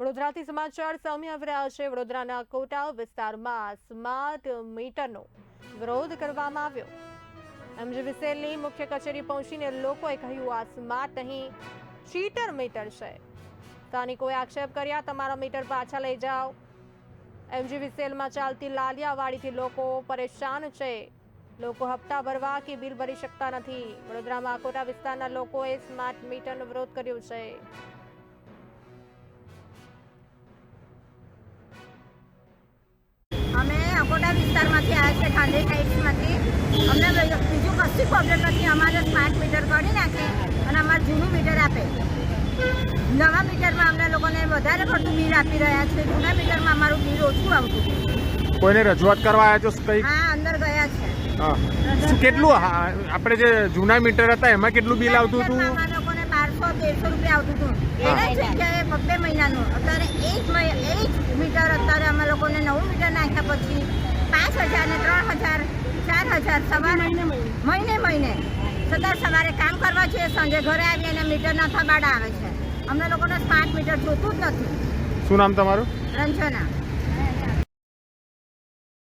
વડોદરાથી સમાચાર સામે આવી રહ્યા છે. વડોદરાના કોટા વિસ્તારમાં સ્માર્ટ મીટરનો વિરોધ કરવામાં આવ્યો. એમજીવીસીએલની મુખ્ય કચેરી પહોંચીને લોકોએ કહ્યું, આ સ્માર્ટ નહીં, ચીટર મીટર છે. સ્થાનિકોએ આક્ષેપ કર્યા, તમારા મીટર પાછા લઈ જાઓ. વિસેલમાં ચાલતી લાલિયાવાડીથી લોકો પરેશાન છે. લોકો હપ્તા ભરવા કે બિલ ભરી શકતા નથી. વડોદરામાં કોટા વિસ્તારના લોકોએ સ્માર્ટ મીટરનો વિરોધ કર્યો છે. અકોટા વિસ્તારમાંથી આવ્યા છે ગાંધી હાઇટ્સમાંથી અમને બીજું કશું પ્રોબ્લેમ નથી. અમારે સ્માર્ટ મીટર કાઢી નાખે અને અમારે જૂનું મીટર આપે. નવા મીટરમાં અમને લોકોને વધારે પડતું બિલ આપી રહ્યા છે. જૂના મીટરમાં અમારું બિલ ઓછું આવતું. કોઈને રજૂઆત કરવા આવ્યા છો કઈ હા અંદર ગયા છે. કેટલું આપણે જે જૂના મીટર હતા એમાં કેટલું બિલ આવતું હતું? બારસો તેરસો રૂપિયા આવતું હતું. એને બબ્બે મહિનાનું. અત્યારે એક જ મહિ- એ મીટર અત્યારે અમે લોકોને નવું મીટર નાખ્યા પછી પાંચ હજાર ને ત્રણ હજાર ચાર હજાર સવારે મહિને મહિને છતાં સવારે કામ કરવા છે સાંજે ઘરે આવીને એને મીટરના થબાડા આવે છે. અમને લોકોને સ્માર્ટ મીટર જોતું જ નથી. શું નામ તમારું? રંજના.